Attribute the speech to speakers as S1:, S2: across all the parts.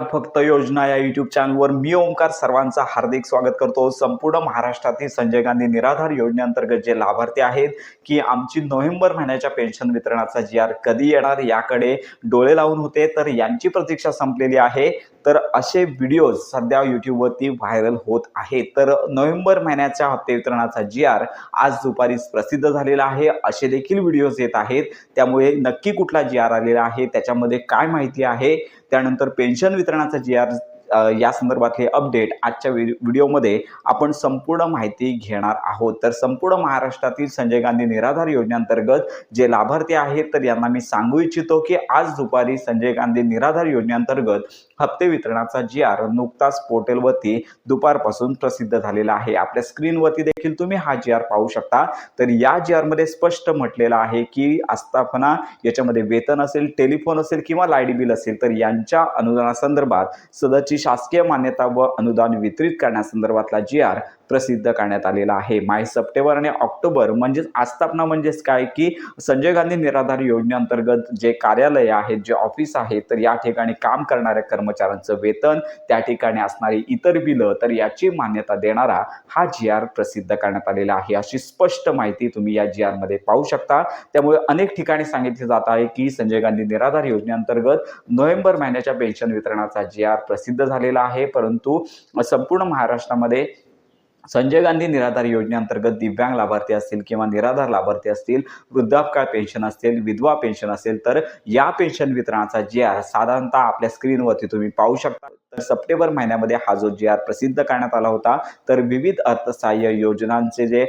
S1: फक्त योजना या युट्यूब चॅनलवर मी ओंकार सर्वांचं हार्दिक स्वागत करतो. संपूर्ण महाराष्ट्रातील संजय गांधी निराधार योजनेअंतर्गत जे लाभार्थी आहेत की आमची नोव्हेंबर महिन्याच्या पेन्शन वितरणाचा जी आर कधी येणार याकडे डोळे लावून होते तर यांची प्रतीक्षा संपलेली आहे. तर असे व्हिडिओज सध्या यूट्यूबवरती व्हायरल होत आहेत. तर नोव्हेंबर महिन्याच्या हप्ते वितरणाचा जी आर आज दुपारी प्रसिद्ध झालेला आहे. असे देखील व्हिडिओज येत आहेत. त्यामुळे नक्की कुठला जी आर आलेला आहे त्याच्यामध्ये काय माहिती आहे? त्यानंतर पेन्शन वितरणाचा जी आर या संदर्भातले अपडेट आजच्या व्हिडिओमध्ये आपण संपूर्ण माहिती घेणार आहोत. तर संपूर्ण महाराष्ट्रातील संजय गांधी निराधार योजनेअंतर्गत जे लाभार्थी आहेत तर यांना मी सांगू इच्छितो की आज दुपारी संजय गांधी निराधार योजनेअंतर्गत हप्ते वितरणाचा जी आर नुकताच पोर्टलवरती दुपारपासून प्रसिद्ध झालेला आहे. आपल्या स्क्रीनवरती देखील तुम्ही हा जी आर पाहू शकता. तर या जी आरमध्ये स्पष्ट म्हटलेलं आहे की आस्थापना याच्यामध्ये वेतन असेल टेलिफोन असेल किंवा लाइट बिल असेल तर यांच्या अनुदानासंदर्भात सदरची शासकीय मान्यता व अनुदान वितरित करण्यासंदर्भातला जी आर प्रसिद्ध करण्यात आलेला आहे. माय सप्टेंबर आणि ऑक्टोबर म्हणजेच आस्थापना म्हणजेच काय? की संजय गांधी निराधार योजनेअंतर्गत जे कार्यालय आहेत जे ऑफिस आहे तर या ठिकाणी काम करणाऱ्या कर्मचाऱ्यांचं वेतन त्या ठिकाणी असणारी इतर बिलं तर याची मान्यता देणारा हा जी आर प्रसिद्ध करण्यात आलेला आहे. अशी स्पष्ट माहिती तुम्ही या जी आरमध्ये पाहू शकता. त्यामुळे अनेक ठिकाणी सांगितले जात आहे की संजय गांधी निराधार योजनेअंतर्गत नोव्हेंबर महिन्याच्या पेन्शन वितरणाचा जी आर प्रसिद्ध झालेला आहे. परंतु संपूर्ण महाराष्ट्रामध्ये संजय गांधी निराधार योजनेअंतर्गत दिव्यांग लाभार्थी असतील किंवा निराधार लाभार्थी असतील वृद्धापकाळ पेन्शन असतील विधवा पेन्शन असेल तर या पेन्शन वितरणाचा जे आर साधारणतः आपल्या स्क्रीनवरती तुम्ही पाहू शकता. सप्टेंबर महिन्यामध्ये हा जो जी आर प्रसिद्ध करण्यात आला होता तर विविध अर्थसहाय्य योजनांचे जे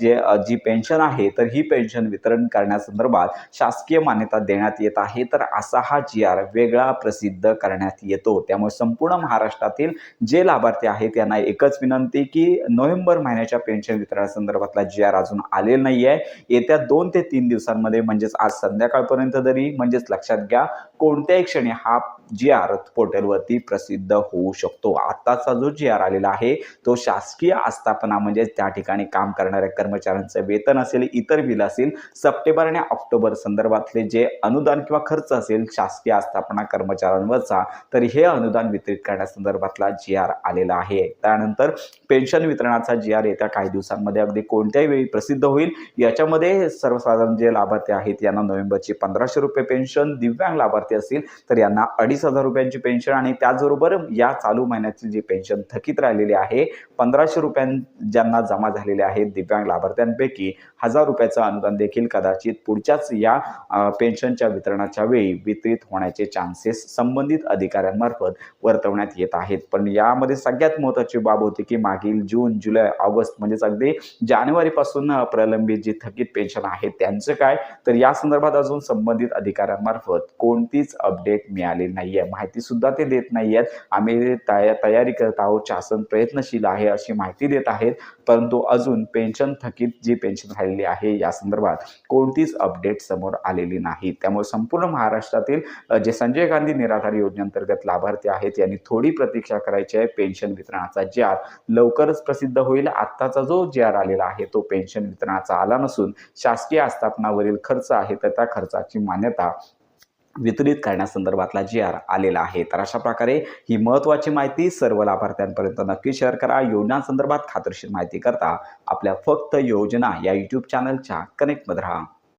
S1: जे जी पेन्शन आहे तर ही पेन्शन वितरण करण्यासंदर्भात शासकीय मान्यता देण्यात येत आहे. तर असा हा जी आर वेगळा प्रसिद्ध करण्यात येतो. त्यामुळे संपूर्ण महाराष्ट्रातील जे लाभार्थी आहेत त्यांना एकच विनंती की नोव्हेंबर महिन्याच्या पेन्शन वितरणासंदर्भातला जी आर अजून आलेला नाही आहे येत्या दोन ते तीन दिवसांमध्ये म्हणजेच आज संध्याकाळपर्यंत तरी म्हणजेच लक्षात घ्या कोणत्याही क्षणी हा जी आर पोर्टलवरती प्रसिद्ध होऊ शकतो. आत्ताचा जो जी आर आलेला आहे तो शासकीय आस्थापना म्हणजे त्या ठिकाणी काम करणाऱ्या कर्मचाऱ्यांचं वेतन असेल इतर बिल असेल सप्टेंबर आणि ऑक्टोबर संदर्भातले जे अनुदान किंवा खर्च असेल शासकीय आस्थापना कर्मचाऱ्यांवरचा तर हे अनुदान वितरित करण्यासंदर्भातला जी आर आलेला आहे. त्यानंतर पेन्शन वितरणाचा जी आर येत्या काही दिवसांमध्ये अगदी कोणत्याही वेळी प्रसिद्ध होईल. याच्यामध्ये सर्वसाधारण जे लाभार्थी आहेत यांना नोव्हेंबरची पंधराशे रुपये पेन्शन दिव्यांग लाभार्थी असतील तर यांना अडीच हजार रुपयांची पेन्शन आणि त्याचबरोबर या चालू महिन्याची जी पेन्शन थकीत राहिलेली आहे पंधराशे रुपयां ज्यांना जमा झालेले आहेत दिव्यांग लाभार्थ्यांपैकी हजार रुपयाचं अनुदान देखील कदाचित पुढच्याच या पेन्शनच्या वितरणाच्या वेळी वितरित होण्याचे चान्सेस संबंधित अधिकाऱ्यांमार्फत वर्तवण्यात येत आहेत. पण यामध्ये सगळ्यात महत्त्वाची बाब होती की मागील जून जुलै ऑगस्ट म्हणजेच अगदी जानेवारीपासून प्रलंबित जी थकीत पेन्शन आहे त्यांचं काय? तर या संदर्भात अजून संबंधित अधिकाऱ्यांमार्फत कोणतीच अपडेट मिळाली नाही. आहे माहिती सुद्धा ते देत नाही आहेत आम्ही तया तयारी करत आहोत. शासन प्रयत्नशील आहे अशी माहिती देत आहेत. परंतु अजून पेन्शन थकीत जी पेन्शन राहिलेली आहे या संदर्भात कोणतीच अपडेट समोर आलेली नाही. त्यामुळे संपूर्ण महाराष्ट्रातील जे संजय गांधी निराधार योजनेअंतर्गत लाभार्थी आहेत यांनी थोडी प्रतीक्षा करायची आहे. पेन्शन वितरणाचा जे आर लवकरच प्रसिद्ध होईल. आत्ताचा जो जे आर आलेला आहे तो पेन्शन वितरणाचा आला नसून शासकीय आस्थापनावरील खर्च आहे तर त्या खर्चाची मान्यता वितरित करण्यासंदर्भातला जी आर आलेला आहे. तर अशा प्रकारे ही महत्त्वाची माहिती सर्व लाभार्थ्यांपर्यंत नक्की शेअर करा. योजनांसंदर्भात खात्रीशीर माहिती करता आपल्या फक्त योजना या यूट्यूब चॅनलच्या कनेक्टमध्ये राहा.